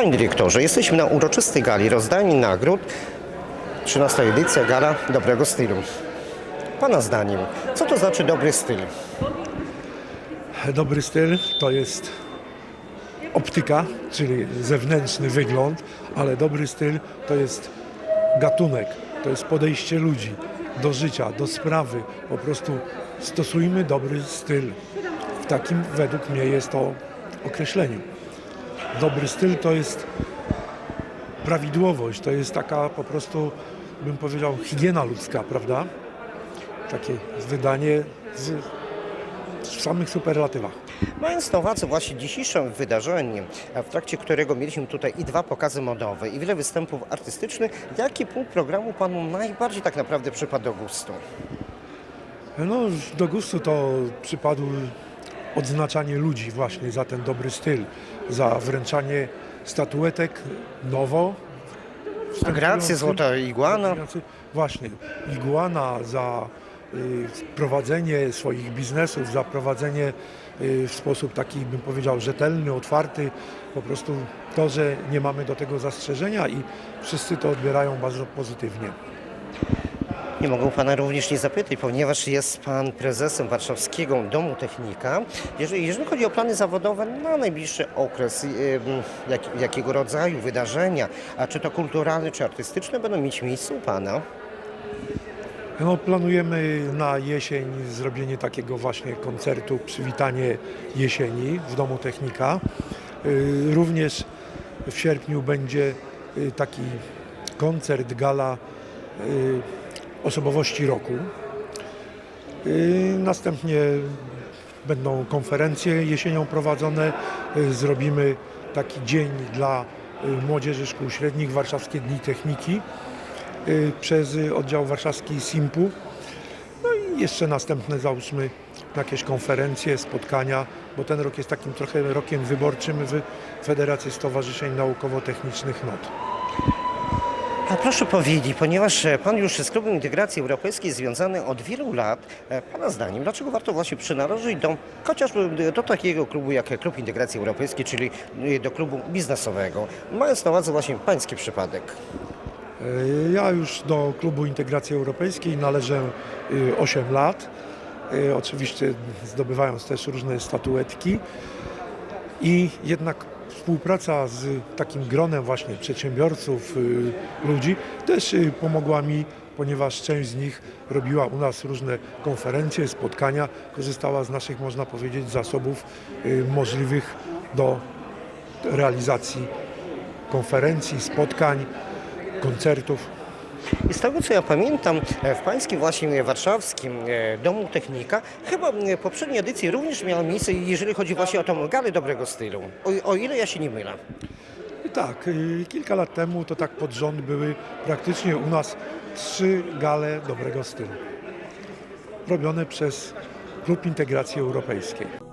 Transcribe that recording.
Panie dyrektorze, jesteśmy na uroczystej gali rozdania nagród. 13 edycja Gala Dobrego Stylu. Pana zdaniem, co to znaczy dobry styl? Dobry styl to jest optyka, czyli zewnętrzny wygląd, ale dobry styl to jest gatunek, to jest podejście ludzi do życia, do sprawy. Po prostu stosujmy dobry styl. W takim według mnie jest to określeniu. Dobry styl to jest prawidłowość, to jest taka po prostu, bym powiedział, higiena ludzka, prawda? Takie wydanie z, w samych superlatywach. Mając na uwadze właśnie dzisiejsze wydarzenie, w trakcie którego mieliśmy tutaj i dwa pokazy modowe, i wiele występów artystycznych, jaki punkt programu Panu najbardziej tak naprawdę przypadł do gustu? No, do gustu to przypadło odznaczanie ludzi właśnie za ten dobry styl, za wręczanie statuetek nowo. Grację, Złota Iguana. Właśnie, iguana za y, prowadzenie swoich biznesów, za prowadzenie y, w sposób taki, bym powiedział, rzetelny, otwarty. Po prostu to, że nie mamy do tego zastrzeżenia i wszyscy to odbierają bardzo pozytywnie. Nie mogę Pana również nie zapytać, ponieważ jest Pan prezesem Warszawskiego Domu Technika. Jeżeli, jeżeli chodzi o plany zawodowe na najbliższy okres, ym, jak, jakiego rodzaju wydarzenia, a czy to kulturalne, czy artystyczne, będą mieć miejsce u Pana? No, planujemy na jesień zrobienie takiego właśnie koncertu, przywitanie jesieni w Domu Technika. Y, Również w sierpniu będzie y, taki koncert, gala y, osobowości roku. Y, Następnie będą konferencje jesienią prowadzone. Y, Zrobimy taki dzień dla y, młodzieży szkół średnich, Warszawskie Dni Techniki przez oddział warszawski SIMP-u. No i jeszcze następne załóżmy jakieś konferencje, spotkania, bo ten rok jest takim trochę rokiem wyborczym w Federacji Stowarzyszeń Naukowo-Technicznych NOT. A proszę powiedzieć, ponieważ e, Pan już z Klubem Integracji Europejskiej związany od wielu lat, e, Pana zdaniem, dlaczego warto właśnie przynależeć do chociażby do takiego klubu jak Klub Integracji Europejskiej, czyli e, do klubu biznesowego, mając na uwadze właśnie Pański przypadek? Ja już do Klubu Integracji Europejskiej należę y, 8 lat. Oczywiście zdobywając też różne statuetki. I jednak współpraca z takim gronem właśnie przedsiębiorców, y, ludzi też y, pomogła mi, ponieważ część z nich robiła u nas różne konferencje, spotkania, korzystała z naszych, można powiedzieć, zasobów y, możliwych do realizacji konferencji, spotkań, koncertów. I z tego co ja pamiętam, e, w Pańskim właśnie warszawskim e, Domu Technika, chyba poprzedniej edycji również miała miejsce, jeżeli chodzi właśnie o tą galę dobrego stylu. O, o ile ja się nie mylę. Tak, kilka lat temu to tak pod rząd były praktycznie u nas trzy gale dobrego stylu. Robione przez Klub Integracji Europejskiej.